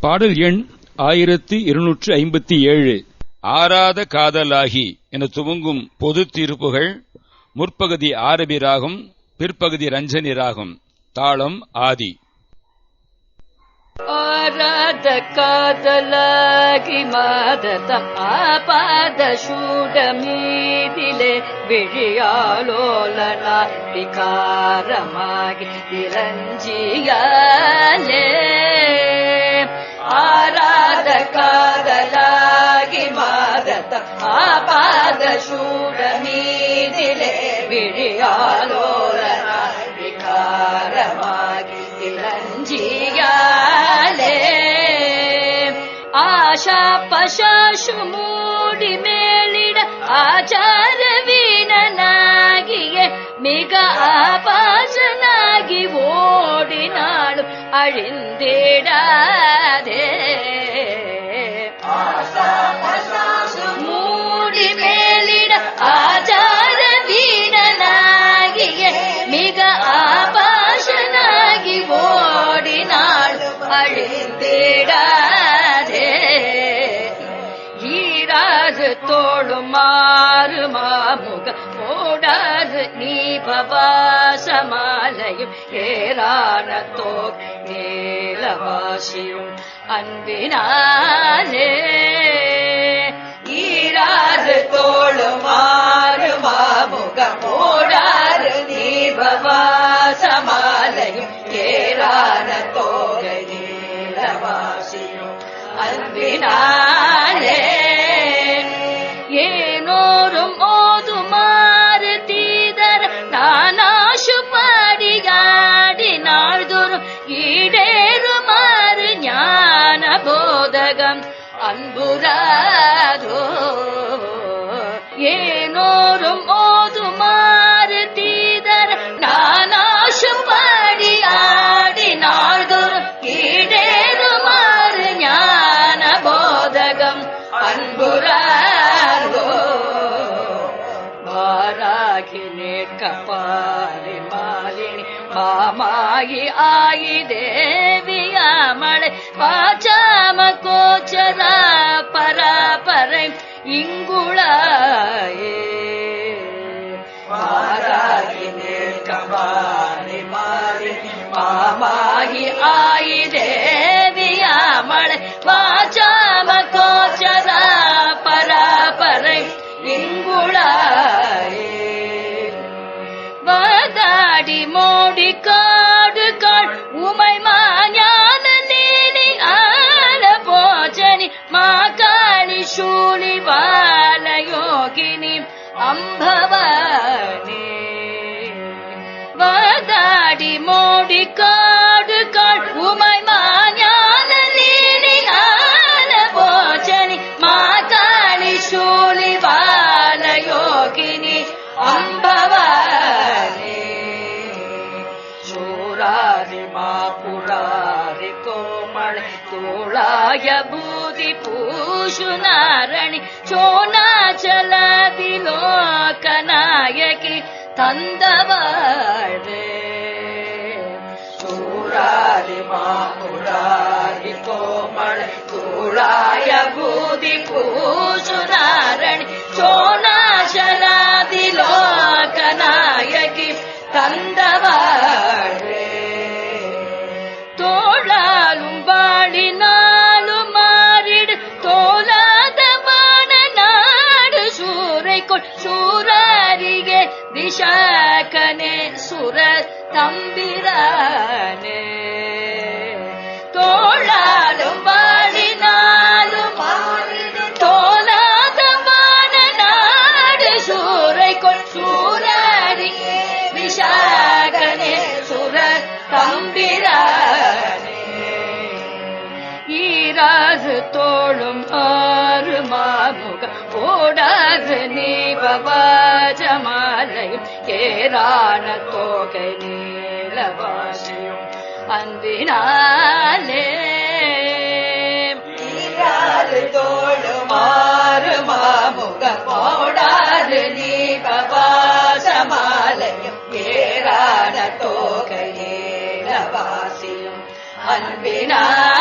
பாடல் எண் ஆயிரத்தி இருநூற்று ஐம்பத்தி ஏழு. ஆராத காதலாகி என துவங்கும் பொது தீர்ப்புகள் முற்பகுதி ஆரபி ராகம் பிற்பகுதி ரஞ்சனி ராகம். தாளம் ஆதி. ஆராத காதலாகி மாதத ஆபாத சூட மீதிலே விழியாலோலனா விகாரமாகி திரஞ்சியாலே ಆರಾಧ ಕಾದಲಾಗಿ ಮಾದತ ಆಪಾದ ಶೂಡ ಮೀದಿಲೆ ಬಿಳಿಯಾಲೋಲನ ವಿಕಾರಮಾಗಿ ತಿರಂಜಿಯಾಲೆ ಆಶಾ ಪಶಾಶು ಮೂಡಿ ಮೇಲಿಡ ಆಚಾರ ವೀಣನಾಗಿಯೇ மிக அழிந்திடாதே. மூடி மேலிட ஆச்சார வீரனாகிய மிக ஆபாசனாகி ஓடினாள் அழிந்திடாதே. ஈராது தோளும் மாமுக ஓடாது நீ பவாசமாலையும் ஏரான தோர் நீலவாசியும் அன்பினாலே ஈராறு தோளும் மாறு மாமுக ஓடாது நீ ஏரான தோகை நீலவாசியும் அன்பினாலே உலகம் அன்புராதோ. ஏனோரும் ஓதுமாறு தீதர் நானாஷம் பாடி ஆடி நாள்தோறும் ஈடேறுமாறு ஞான போதகம் அன்புராதோ. வாராகி கப்பாரி மாலினி மாமாயி ஆயி தேவியாமலை பாச்சா கோச்சர பராபரை இங்குளாயே வாராகி கப்பாரி ஆ தோளாய பூதி பூஷு நாரணி சோனாச்சலதி லோகநாயகி தந்தவாழே சூராரி மாபுராரி கோமளை தோளாய பூதி பூஷு நாரணி சூரரிகே சுர தம்பிரானே. ஓடாது தோளும் ஆறு மாமுக. ஓடாது நீபவாஜமாலையும் ஏரான தோகை நீலவாசியும் அன்பினாலே தோளும் ஆறு மாமுக. ஓடாது நீபவாஜமாலையும் ஏரான தோகை நீலவாசியும் அன்பினாலே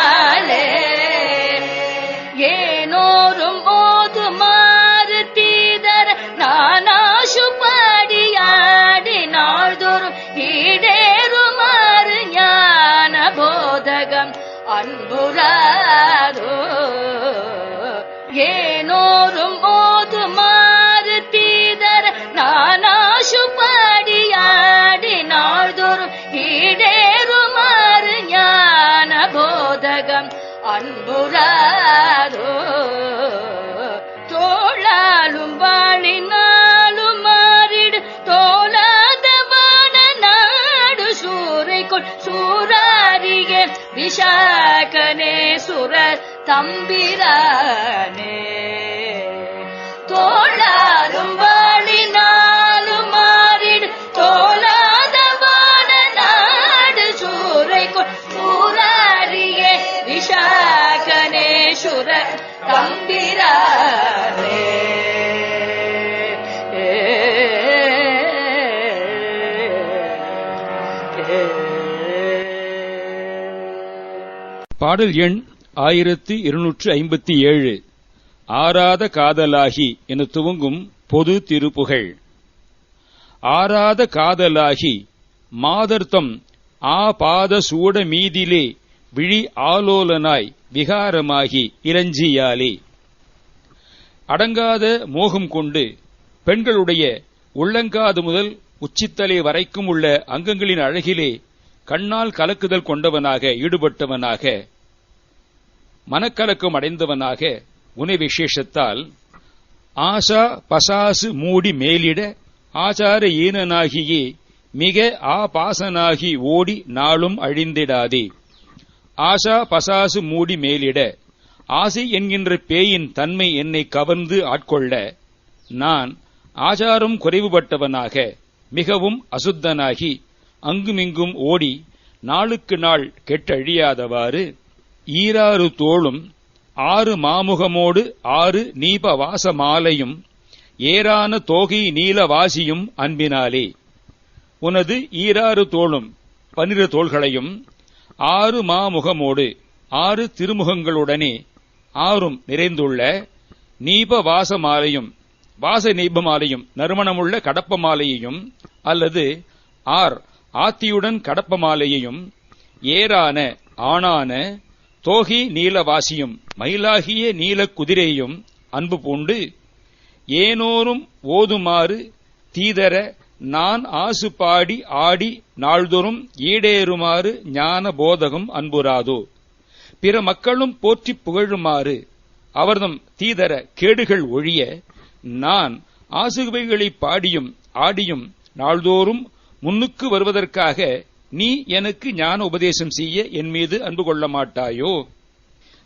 விஷாகனே சுர தம்பிரானே. தோளாலும் வாழினாலும் மாறிடு தோலாதவான நாடு சூரை கொள் சூராரிய விஷாகனேஸ்வர தம்பிரானே. பாடல் எண் ஆயிரத்தி இருநூற்று ஐம்பத்தி ஏழு. ஆராத காதலாகி என துவங்கும் பொது திருப்புகழ். ஆராத காதலாகி மாதர்த்தம் ஆ பாத சூட மீதிலே விழி ஆலோலனாய் விகாரமாகி இளஞ்சியாலே அடங்காத மோகம் கொண்டு பெண்களுடைய உள்ளங்காது முதல் உச்சித்தலை வரைக்கும் உள்ள அங்கங்களின் அழகிலே கண்ணால் கலக்குதல் கொண்டவனாக ஈடுபட்டவனாக மனக்கலக்கம் அடைந்தவனாக உனை விசேஷத்தால் ஆசா பசாசு மூடி மேலிட ஆச்சார ஈனனாகியே மிக ஆபாசனாகி ஓடி நாளும் அழிந்திடாதே. ஆசா பசாசு மூடி மேலிட ஆசை என்கின்ற பேயின் தன்மை என்னை கவர்ந்து ஆட்கொள்ள நான் ஆச்சாரம் குறைவுபட்டவனாக மிகவும் அசுத்தனாகி அங்குமிங்கும் ஓடி நாளுக்கு நாள் கெட்டழியாதவாறு ஈராறு தோளும் ஆறு மாமுகமோடு ஆறு நீப வாச மாலையும் ஏரான தோகை நீலவாசியும் அன்பினாலே. உனது ஈராறு தோளும் பனிரு தோள்களையும் ஆறு மாமுகமோடு ஆறு திருமுகங்களுடனே ஆறும் நிறைந்துள்ள நீப வாச மாலையும் வாச நீப மாலையும் நறுமணமுள்ள கடப்ப மாலையையும் அல்லது ஆர் ஆத்தியுடன் கடப்ப மாலையையும் ஏரான ஆணான தோகி நீலவாசியும் மயிலாகிய நீலக் குதிரையும் அன்பு பூண்டு ஏனோரும் ஓதுமாறு தீதர நான் ஆசு பாடி ஆடி நாள்தோறும் ஈடேறுமாறு ஞான போதகம் அன்புராதோ. பிற மக்களும் போற்றிப் புகழுமாறு அவர்தம் தீதர கேடுகள் ஒழிய நான் ஆசுகுவைகளை பாடியும் ஆடியும் நாள்தோறும் முன்னுக்கு வருவதற்காக நீ எனக்கு ஞான உபதேசம் செய்ய என் மீது அன்பு கொள்ள மாட்டாயோ?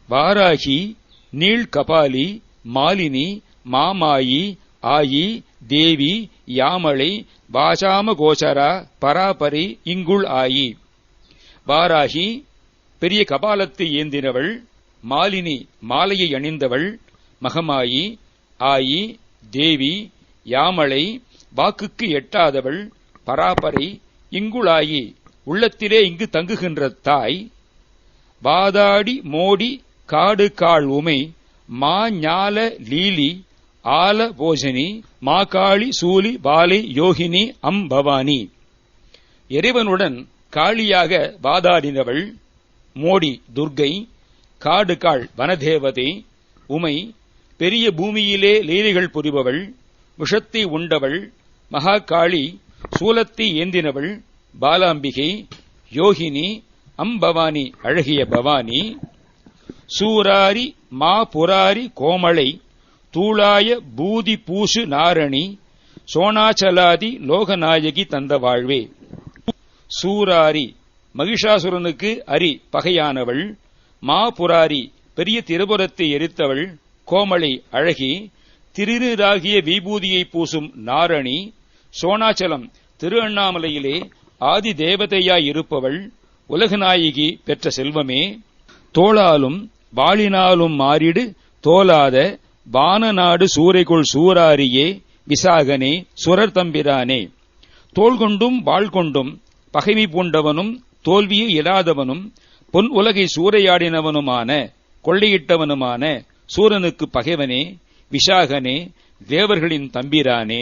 வாராகி நீள் கபாலி மாலினி மாமாயி ஆயி தேவி யாமளை வாசாம கோச்சரா பராபரி இங்குள் ஆயி. வாராகி பெரிய கபாலத்தை ஏந்தினவள் மாலினி மாலையை அணிந்தவள் மகமாயி ஆயி தேவி யாமளை வாக்குக்கு எட்டாதவள் பராபரி இங்குளாயி உள்ளத்திலே இங்கு தங்குகின்ற தாய் வாதாடி மோடி காடு காள் உமை மா ஞால லீலி ஆல போஜனி மாகாளி சூலி பாலை யோகினி அம் பவானி. இறைவனுடன் காளியாக வாதாடினவள் மோடி துர்கை காடுகாள் வனதேவதை உமை பெரிய பூமியிலே லீலைகள் புரிபவள் விஷத்தை உண்டவள் மகாகாளி சூலத்தை ஏந்தினவள் பாலாம்பிகை யோகினி அம்பவானி அழகிய பவானி சூராரி மா புராரி கோமளை தூளாய பூதி பூசு நாரணி சோனாச்சலாதி லோகநாயகி தந்த வாழ்வே. சூராரி மகிஷாசுரனுக்கு அரி பகையானவள். மா புராரி பெரிய திருபுரத்தை எரித்தவள். கோமளை அழகி திருநீராகிய விபூதியை பூசும் நாரணி. சோனாச்சலம் திரு அண்ணாமலையிலே ஆதி தேவதையாய் இருப்பவள் உலகநாயகி பெற்ற செல்வமே தோளாலும் வாளினாலும் மாறிடு தோலாத வான நாடு சூரைக்குள் சூராரியே விசாகனே சுரர் தம்பிரானே. தோல் கொண்டும் வாழ் கொண்டும் பகைமை பூண்டவனும் தோல்வியே இடாதவனும் பொன் உலகை சூறையாடினவனுமான கொள்ளையிட்டவனுமான சூரனுக்கு பகைவனே விஷாகனே தேவர்களின் தம்பிரானே.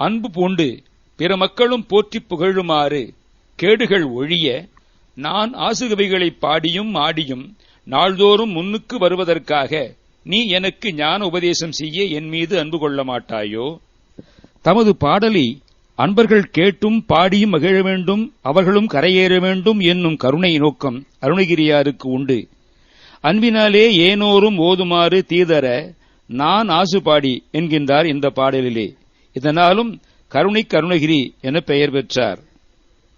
அன்பு பூண்டு பிற மக்களும் போற்றி புகழுமாறு கேடுகள் ஒழிய நான் ஆசுகவைகளைப் பாடியும் ஆடியும் நாள்தோறும் முன்னுக்கு வருவதற்காக நீ எனக்கு ஞான உபதேசம் செய்ய என் மீது அன்பு கொள்ள மாட்டாயோ? தமது பாடலை அன்பர்கள் கேட்டும் பாடியும் மகிழ வேண்டும் அவர்களும் கரையேற வேண்டும் என்னும் கருணை நோக்கம் அருணகிரியாருக்கு உண்டு. அன்பினாலே ஏனோரும் ஓதுமாறு தீதர நான் ஆசுபாடி என்கின்றார் இந்த பாடலிலே. இதனாலும் கருணை கருணகிரி என பெயர் பெற்றார்.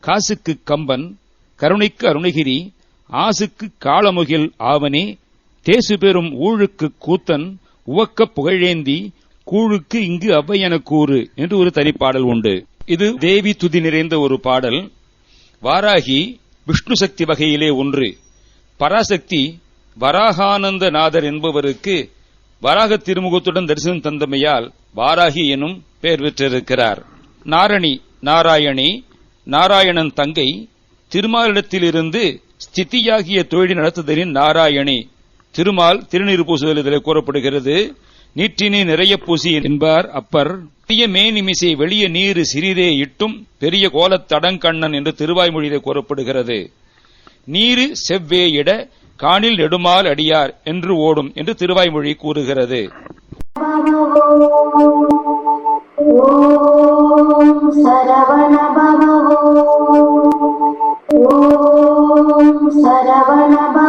காசுக்கு கம்பன் கருணைக்கு அருணகிரி ஆசுக்கு காளமுகில் ஆவனே தேசு பெறும் ஊழுக்கு கூத்தன் உவக்கப் புகழேந்தி கூழுக்கு இங்கு அவ்வையென கூறு என்று ஒரு தனிப்பாடல் உண்டு. இது தேவி துதி நிறைந்த ஒரு பாடல். வாராகி விஷ்ணு சக்தி வகையிலே ஒன்று. பராசக்தி வராகானந்த நாதர் என்பவருக்கு வராக திருமுகத்துடன் தரிசனம் தந்தமையால் வாராகி எனும் பெயர் பெற்றிருக்கிறார். நாரணி நாராயணி நாராயணன் தங்கை திருமாலிடத்திலிருந்து ஸ்திதியாகிய தொழில் நடத்துதலின் நாராயணி. திருமால் திருநீர் பூசுதல் இதில் கூறப்படுகிறது. நீற்றினை நிறைய பூசி என்பார் அப்பர். பெரிய மேனிமிசை வெளிய நீர் சிறிதே இட்டும் பெரிய கோலத் தடங்கண்ணன் என்று திருவாய்மொழியிலே கூறப்படுகிறது. நீரு செவ்வேயிட காணில் நெடுமால் அடியார் என்று ஓடும் என்று திருவாய்மொழி கூறுகிறது. ॐ